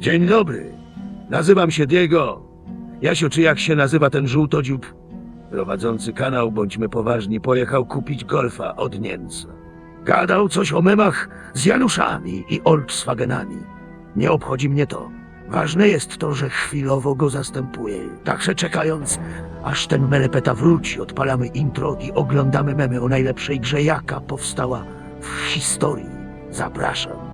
Dzień dobry. Nazywam się Diego. Jasiu, czy jak się nazywa ten żółtodziób? Prowadzący kanał Bądźmy Poważni pojechał kupić golfa od Niemca. Gadał coś o memach z Januszami i Volkswagenami. Nie obchodzi mnie to. Ważne jest to, że chwilowo go zastępuję. Także czekając, aż ten melepeta wróci, odpalamy intro i oglądamy memy o najlepszej grze, jaka powstała w historii. Zapraszam.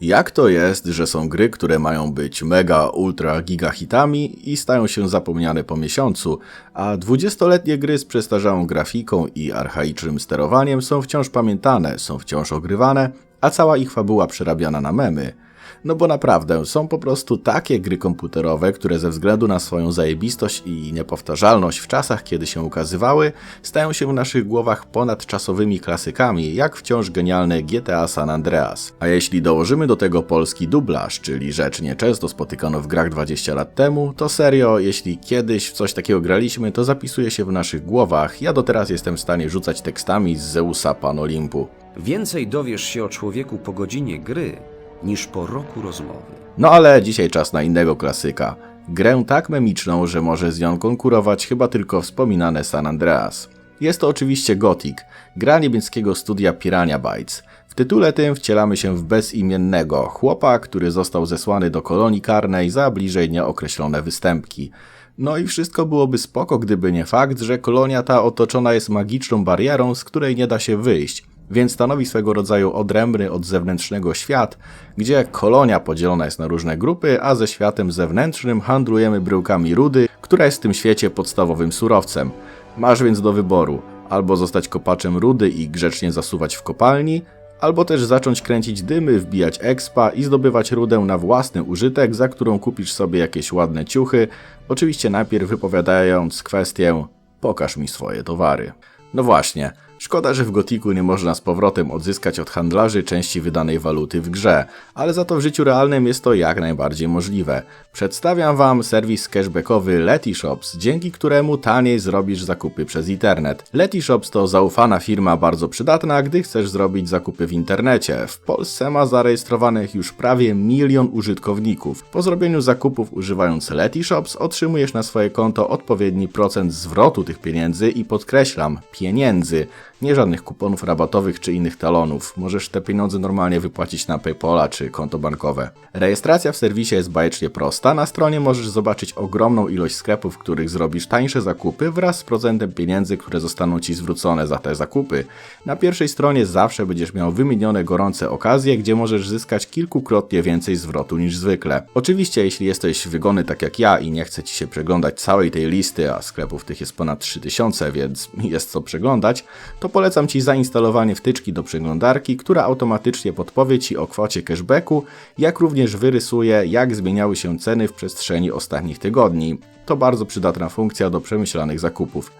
Jak to jest, że są gry, które mają być mega, ultra, giga hitami i stają się zapomniane po miesiącu, a 20-letnie gry z przestarzałą grafiką i archaicznym sterowaniem są wciąż pamiętane, są wciąż ogrywane, a cała ich fabuła przerabiana na memy? No bo naprawdę, są po prostu takie gry komputerowe, które ze względu na swoją zajebistość i niepowtarzalność w czasach, kiedy się ukazywały, stają się w naszych głowach ponadczasowymi klasykami, jak wciąż genialne GTA San Andreas. A jeśli dołożymy do tego polski dublaż, czyli rzecz nieczęsto spotykano w grach 20 lat temu, to serio, jeśli kiedyś w coś takiego graliśmy, to zapisuje się w naszych głowach. Ja do teraz jestem w stanie rzucać tekstami z Zeusa Pan Olimpu. Więcej dowiesz się o człowieku po godzinie gry niż po roku rozmowy. No ale dzisiaj czas na innego klasyka. Grę tak memiczną, że może z nią konkurować chyba tylko wspominane San Andreas. Jest to oczywiście Gothic, gra niemieckiego studia Piranha Bytes. W tytule tym wcielamy się w bezimiennego chłopa, który został zesłany do kolonii karnej za bliżej nieokreślone występki. No i wszystko byłoby spoko, gdyby nie fakt, że kolonia ta otoczona jest magiczną barierą, z której nie da się wyjść więc stanowi swego rodzaju odrębny od zewnętrznego świat, gdzie kolonia podzielona jest na różne grupy, a ze światem zewnętrznym handlujemy bryłkami rudy, która jest w tym świecie podstawowym surowcem. Masz więc do wyboru albo zostać kopaczem rudy i grzecznie zasuwać w kopalni, albo też zacząć kręcić dymy, wbijać expa i zdobywać rudę na własny użytek, za którą kupisz sobie jakieś ładne ciuchy, oczywiście najpierw wypowiadając kwestię pokaż mi swoje towary. No właśnie, szkoda, że w Gotiku nie można z powrotem odzyskać od handlarzy części wydanej waluty w grze, ale za to w życiu realnym jest to jak najbardziej możliwe. Przedstawiam Wam serwis cashbackowy Letyshops, dzięki któremu taniej zrobisz zakupy przez internet. Letyshops to zaufana firma bardzo przydatna, gdy chcesz zrobić zakupy w internecie. W Polsce ma zarejestrowanych już prawie milion użytkowników. Po zrobieniu zakupów używając Letyshops otrzymujesz na swoje konto odpowiedni procent zwrotu tych pieniędzy i podkreślam, pieniędzy, nie żadnych kuponów rabatowych czy innych talonów. Możesz te pieniądze normalnie wypłacić na Paypola czy konto bankowe. Rejestracja w serwisie jest bajecznie prosta. Na stronie możesz zobaczyć ogromną ilość sklepów, w których zrobisz tańsze zakupy wraz z procentem pieniędzy, które zostaną Ci zwrócone za te zakupy. Na pierwszej stronie zawsze będziesz miał wymienione gorące okazje, gdzie możesz zyskać kilkukrotnie więcej zwrotu niż zwykle. Oczywiście, jeśli jesteś wygony tak jak ja i nie chce Ci się przeglądać całej tej listy, a sklepów tych jest ponad 3000, więc jest co przeglądać, to polecam Ci zainstalowanie wtyczki do przeglądarki, która automatycznie podpowie Ci o kwocie cashbacku, jak również wyrysuje, jak zmieniały się ceny w przestrzeni ostatnich tygodni. To bardzo przydatna funkcja do przemyślanych zakupów.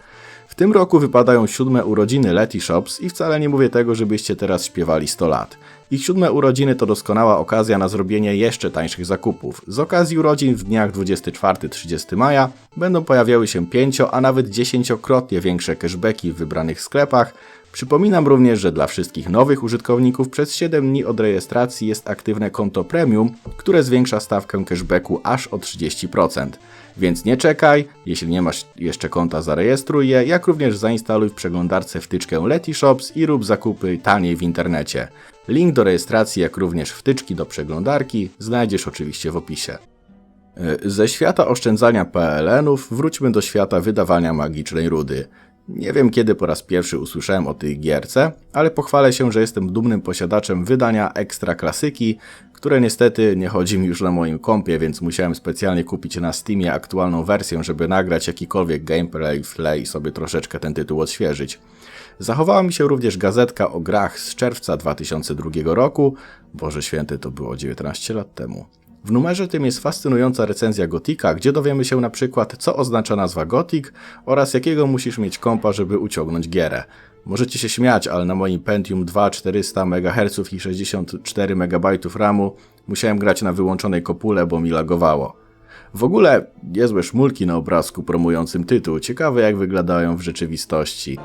Tym roku wypadają siódme urodziny Letty Shops i wcale nie mówię tego, żebyście teraz śpiewali 100 lat. Ich siódme urodziny to doskonała okazja na zrobienie jeszcze tańszych zakupów. Z okazji urodzin w dniach 24-30 maja będą pojawiały się 5, a nawet 10-krotnie większe cashbacki w wybranych sklepach. Przypominam również, że dla wszystkich nowych użytkowników przez 7 dni od rejestracji jest aktywne konto premium, które zwiększa stawkę cashbacku aż o 30%. Więc nie czekaj, jeśli nie masz jeszcze konta zarejestruj je, jak również zainstaluj w przeglądarce wtyczkę Letyshops i rób zakupy taniej w internecie. Link do rejestracji, jak również wtyczki do przeglądarki znajdziesz oczywiście w opisie. E, Ze świata oszczędzania PLN-ów wróćmy do świata wydawania magicznej rudy. Nie wiem kiedy po raz pierwszy usłyszałem o tej gierce, ale pochwalę się, że jestem dumnym posiadaczem wydania Ekstra Klasyki, które niestety nie chodzi mi już na moim kompie, więc musiałem specjalnie kupić na Steamie aktualną wersję, żeby nagrać jakikolwiek gameplay i sobie troszeczkę ten tytuł odświeżyć. Zachowała mi się również gazetka o grach z czerwca 2002 roku. Boże święty, to było 19 lat temu. W numerze tym jest fascynująca recenzja Gotika, gdzie dowiemy się na przykład, co oznacza nazwa Gothic oraz jakiego musisz mieć kompa, żeby uciągnąć gierę. Możecie się śmiać, ale na moim Pentium 2 400 MHz i 64 MB RAMu musiałem grać na wyłączonej kopule, bo mi lagowało. W ogóle niezłe szmulki na obrazku promującym tytuł. Ciekawe jak wyglądają w rzeczywistości.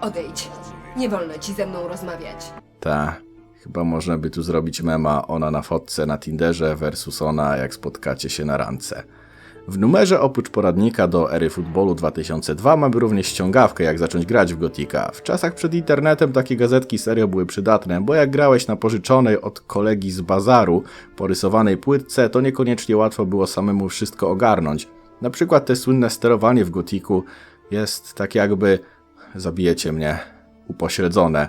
Odejdź. Nie wolno ci ze mną rozmawiać. Ta, chyba można by tu zrobić mema ona na fotce na Tinderze versus ona jak spotkacie się na randce. W numerze oprócz poradnika do ery futbolu 2002 mamy również ściągawkę jak zacząć grać w Gotika. W czasach przed internetem takie gazetki serio były przydatne, bo jak grałeś na pożyczonej od kolegi z bazaru porysowanej płytce, to niekoniecznie łatwo było samemu wszystko ogarnąć. Na przykład te słynne sterowanie w Gotiku jest tak jakby zabijecie mnie upośledzone.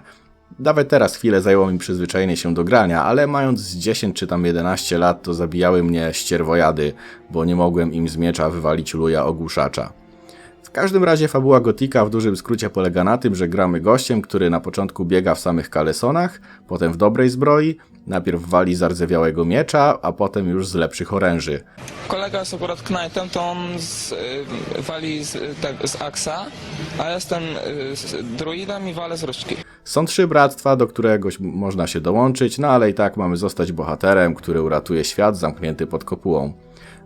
Nawet teraz chwilę zajęło mi przyzwyczajenie się do grania, ale mając z 10 czy tam 11 lat, to zabijały mnie ścierwojady, bo nie mogłem im z miecza wywalić luja ogłuszacza. W każdym razie fabuła Gotika w dużym skrócie polega na tym, że gramy gościem, który na początku biega w samych kalesonach, potem w dobrej zbroi, najpierw wali z ardzewiałego miecza, a potem już z lepszych oręży. Kolega jest akurat knajtem, to on z, y, wali z, tak, z aksa, a ja jestem y, z druidem i walę z różdżki. Są trzy bractwa, do któregoś można się dołączyć, no ale i tak mamy zostać bohaterem, który uratuje świat zamknięty pod kopułą.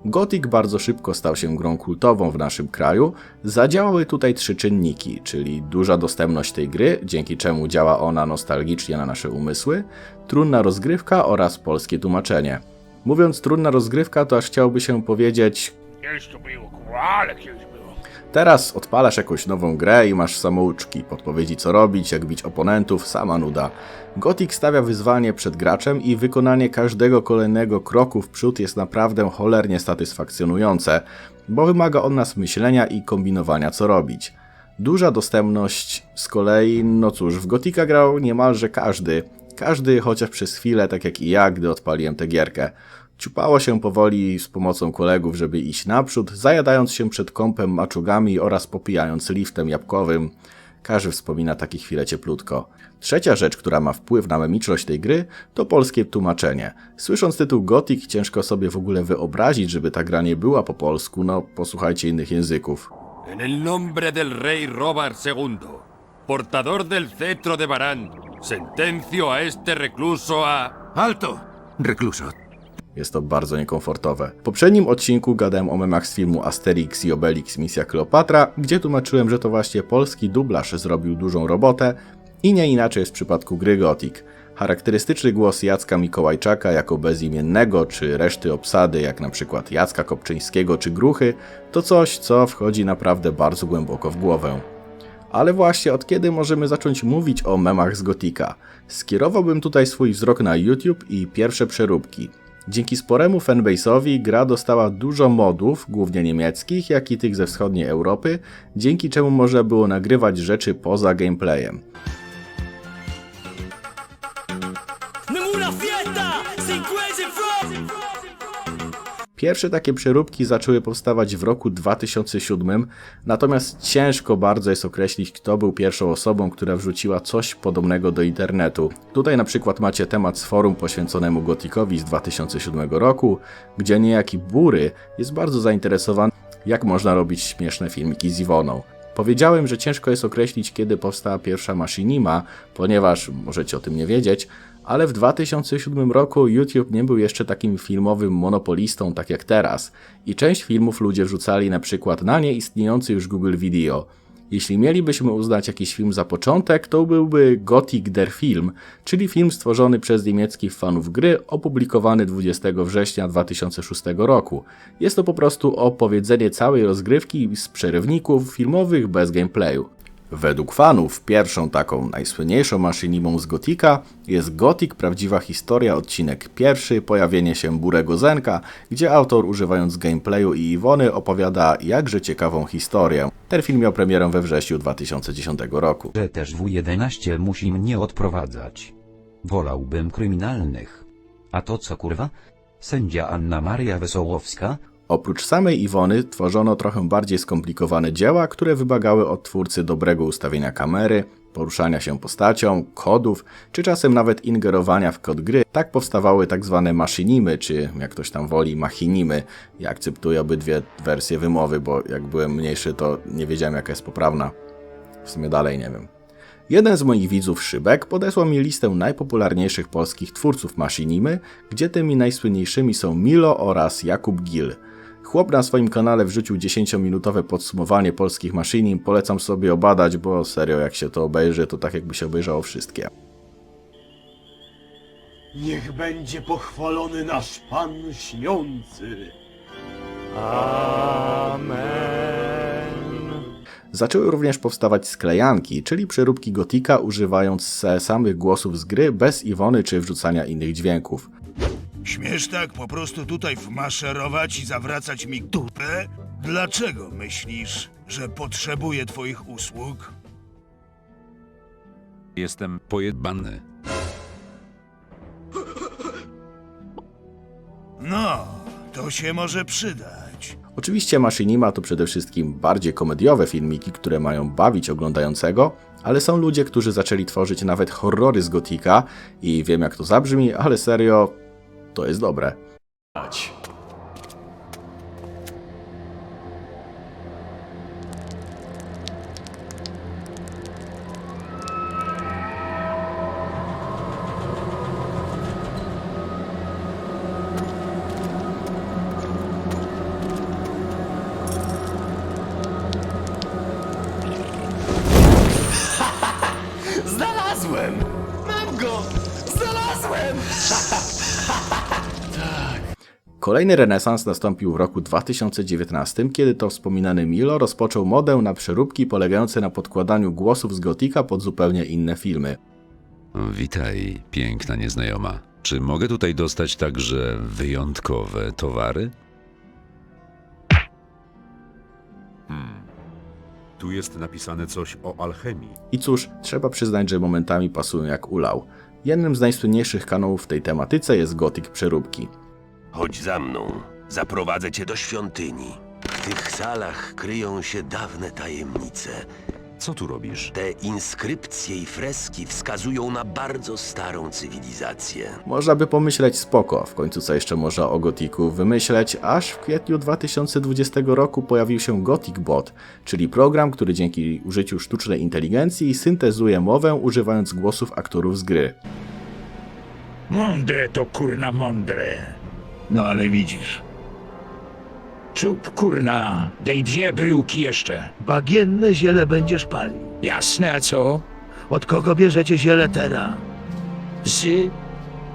Gothic bardzo szybko stał się grą kultową w naszym kraju. Zadziałały tutaj trzy czynniki, czyli duża dostępność tej gry, dzięki czemu działa ona nostalgicznie na nasze umysły, trudna rozgrywka oraz polskie tłumaczenie. Mówiąc trudna rozgrywka, to aż chciałoby się powiedzieć Kiedyś to było, kurwa, ale kiedyś. Teraz odpalasz jakąś nową grę i masz samouczki, podpowiedzi co robić, jak bić oponentów, sama nuda. Gothic stawia wyzwanie przed graczem i wykonanie każdego kolejnego kroku w przód jest naprawdę cholernie satysfakcjonujące, bo wymaga od nas myślenia i kombinowania co robić. Duża dostępność z kolei, no cóż, w Gotika grał niemalże każdy. Każdy chociaż przez chwilę, tak jak i ja, gdy odpaliłem tę gierkę. Ciupało się powoli z pomocą kolegów, żeby iść naprzód, zajadając się przed kąpem maczugami oraz popijając liftem jabłkowym. Każdy wspomina takie chwile cieplutko. Trzecia rzecz, która ma wpływ na memiczność tej gry, to polskie tłumaczenie. Słysząc tytuł Gothic, ciężko sobie w ogóle wyobrazić, żeby ta gra nie była po polsku, no posłuchajcie innych języków. En el nombre del rey Robert II, portador del cetro de Barán, sentencio a este recluso a... Alto! Recluso, Jest to bardzo niekomfortowe. W poprzednim odcinku gadałem o memach z filmu Asterix i Obelix Misja Kleopatra, gdzie tłumaczyłem, że to właśnie polski dublaż zrobił dużą robotę i nie inaczej jest w przypadku gry Gothic. Charakterystyczny głos Jacka Mikołajczaka jako bezimiennego, czy reszty obsady, jak na przykład Jacka Kopczyńskiego czy Gruchy, to coś, co wchodzi naprawdę bardzo głęboko w głowę. Ale właśnie od kiedy możemy zacząć mówić o memach z Gotika? Skierowałbym tutaj swój wzrok na YouTube i pierwsze przeróbki. Dzięki sporemu fanbase'owi gra dostała dużo modów, głównie niemieckich, jak i tych ze wschodniej Europy, dzięki czemu można było nagrywać rzeczy poza gameplayem. Pierwsze takie przeróbki zaczęły powstawać w roku 2007, natomiast ciężko bardzo jest określić, kto był pierwszą osobą, która wrzuciła coś podobnego do internetu. Tutaj na przykład macie temat z forum poświęconemu Gotikowi z 2007 roku, gdzie niejaki Bury jest bardzo zainteresowany, jak można robić śmieszne filmiki z Iwoną. Powiedziałem, że ciężko jest określić, kiedy powstała pierwsza Machinima, ponieważ możecie o tym nie wiedzieć, ale w 2007 roku YouTube nie był jeszcze takim filmowym monopolistą tak jak teraz i część filmów ludzie wrzucali na przykład na nieistniejący już Google Video. Jeśli mielibyśmy uznać jakiś film za początek, to byłby Gothic der Film, czyli film stworzony przez niemieckich fanów gry, opublikowany 20 września 2006 roku. Jest to po prostu opowiedzenie całej rozgrywki z przerywników filmowych bez gameplayu. Według fanów pierwszą taką najsłynniejszą maszynimą z Gotika jest Gothic Prawdziwa Historia odcinek pierwszy Pojawienie się Burego Zenka, gdzie autor używając gameplayu i Iwony opowiada jakże ciekawą historię. Ten film miał premierę we wrześniu 2010 roku. że też W11 musi mnie odprowadzać. Wolałbym kryminalnych. A to co kurwa? Sędzia Anna Maria Wesołowska? Oprócz samej Iwony tworzono trochę bardziej skomplikowane dzieła, które wymagały od twórcy dobrego ustawienia kamery, poruszania się postacią, kodów, czy czasem nawet ingerowania w kod gry. Tak powstawały tak zwane maszynimy, czy jak ktoś tam woli, machinimy. Ja akceptuję obydwie wersje wymowy, bo jak byłem mniejszy, to nie wiedziałem jaka jest poprawna. W sumie dalej nie wiem. Jeden z moich widzów, Szybek, podesłał mi listę najpopularniejszych polskich twórców maszynimy, gdzie tymi najsłynniejszymi są Milo oraz Jakub Gil. Chłop na swoim kanale wrzucił 10-minutowe podsumowanie polskich maszynin. Polecam sobie obadać, bo serio, jak się to obejrzy, to tak jakby się obejrzało wszystkie. Niech będzie pochwalony nasz Pan śniący. Zaczęły również powstawać sklejanki, czyli przeróbki gotika używając samych głosów z gry bez Iwony czy wrzucania innych dźwięków. Śmiesz tak po prostu tutaj wmaszerować i zawracać mi dupę? Dlaczego myślisz, że potrzebuję twoich usług? Jestem pojebany. No, to się może przydać. Oczywiście Machinima to przede wszystkim bardziej komediowe filmiki, które mają bawić oglądającego, ale są ludzie, którzy zaczęli tworzyć nawet horrory z gotika i wiem jak to zabrzmi, ale serio, to jest dobre. Znalazłem! Mam go! Znalazłem! Kolejny renesans nastąpił w roku 2019, kiedy to wspominany Milo rozpoczął modę na przeróbki polegające na podkładaniu głosów z gotika pod zupełnie inne filmy. Witaj, piękna nieznajoma. Czy mogę tutaj dostać także wyjątkowe towary? Tu jest napisane coś o alchemii. I cóż, trzeba przyznać, że momentami pasują jak ulał. Jednym z najsłynniejszych kanałów w tej tematyce jest gotik przeróbki. Chodź za mną. Zaprowadzę cię do świątyni. W tych salach kryją się dawne tajemnice. Co tu robisz? Te inskrypcje i freski wskazują na bardzo starą cywilizację. Można by pomyśleć spoko, w końcu co jeszcze można o Gotiku wymyśleć, aż w kwietniu 2020 roku pojawił się Gothic Bot, czyli program, który dzięki użyciu sztucznej inteligencji syntezuje mowę używając głosów aktorów z gry. Mądre to kurna mądre. No ale widzisz, Czub kurna, dej dwie bryłki jeszcze. bagienne ziele będziesz palił. Jasne, a co? Od kogo bierzecie ziele teraz? Z...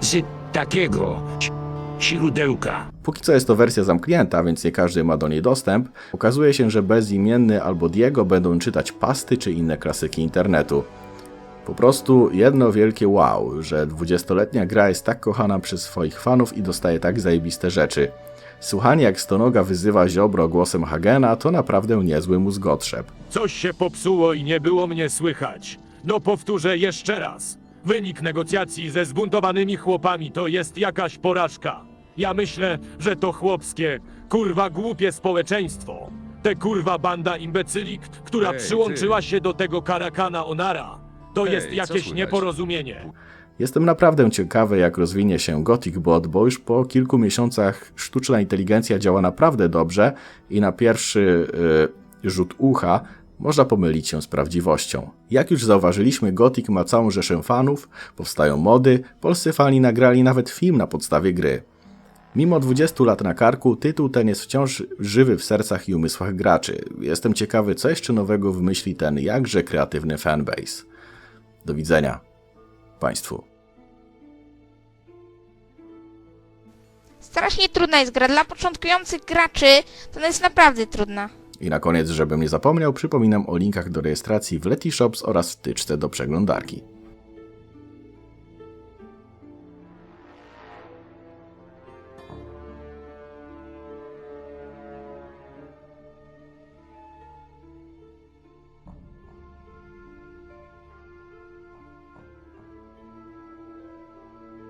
z takiego... źródełka. Póki co jest to wersja zamknięta, więc nie każdy ma do niej dostęp. Okazuje się, że bezimienny albo Diego będą czytać pasty czy inne klasyki internetu. Po prostu jedno wielkie wow, że 20-letnia gra jest tak kochana przez swoich fanów i dostaje tak zajebiste rzeczy. Słuchanie jak Stonoga wyzywa Ziobro głosem Hagena to naprawdę niezły mózgotrzep. Coś się popsuło i nie było mnie słychać. No powtórzę jeszcze raz. Wynik negocjacji ze zbuntowanymi chłopami to jest jakaś porażka. Ja myślę, że to chłopskie, kurwa głupie społeczeństwo. Te kurwa banda imbecyli, k- która Ej, ty. przyłączyła się do tego karakana Onara. To Ej, jest co jakieś słychać? nieporozumienie. Jestem naprawdę ciekawy, jak rozwinie się Gothic Bot, bo już po kilku miesiącach sztuczna inteligencja działa naprawdę dobrze i na pierwszy yy, rzut ucha można pomylić się z prawdziwością. Jak już zauważyliśmy, Gothic ma całą rzeszę fanów, powstają mody, polscy fani nagrali nawet film na podstawie gry. Mimo 20 lat na karku, tytuł ten jest wciąż żywy w sercach i umysłach graczy. Jestem ciekawy, co jeszcze nowego wymyśli ten jakże kreatywny fanbase. Do widzenia Państwu. Strasznie trudna jest gra. Dla początkujących graczy to ona jest naprawdę trudna. I na koniec, żebym nie zapomniał, przypominam o linkach do rejestracji w Letyshops oraz wtyczce do przeglądarki.